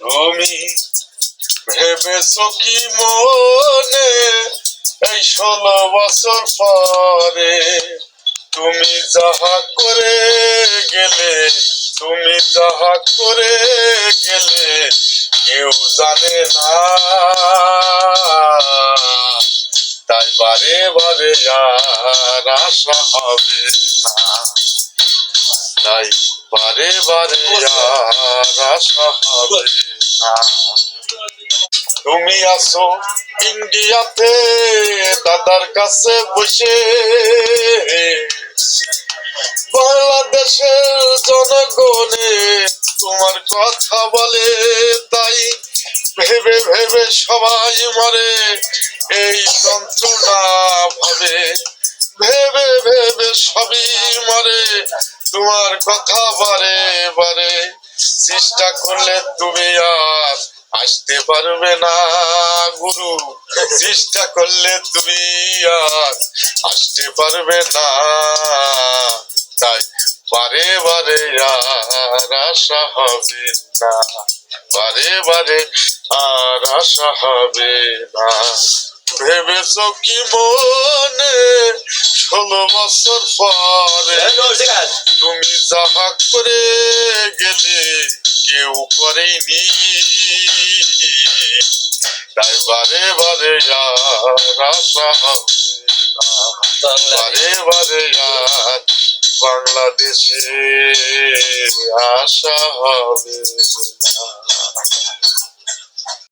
তুমি ভেবেছো কি মনে? এই ষোলো বছর পরে তুমি যাহা করে গেলে, তুমি যাহা করে গেলে কেউ জানে না। তাই বারে বারে আর আশা হবে না। তাই বারে বারে আর আশা না তুমি আসো ইন্ডিয়াতে, দাদার কাছে বসে। বাংলাদেশের জনগণে তোমার কথা বলে, তাই ভেবে ভেবে সবাই মরে। এই যন্ত্রণা সবই মরে, তোমার কথা বারে বারে। চেষ্টা করলে তুমি আর আসতে পারবে না, গুরু। চেষ্টা করলে তুমি আর আসতে পারবে না। তাই বারে বারে আর আশা হবে না। বারে বারে আর আশা হবে না। ভেবেছ কি মনে? ষোলো বছর পরে তুমি যাহা করে গেলে কেউ করেনি তাই বারে বারে আর আশা হবে না। বারে বারে আর বাংলাদেশে আশা হবে না।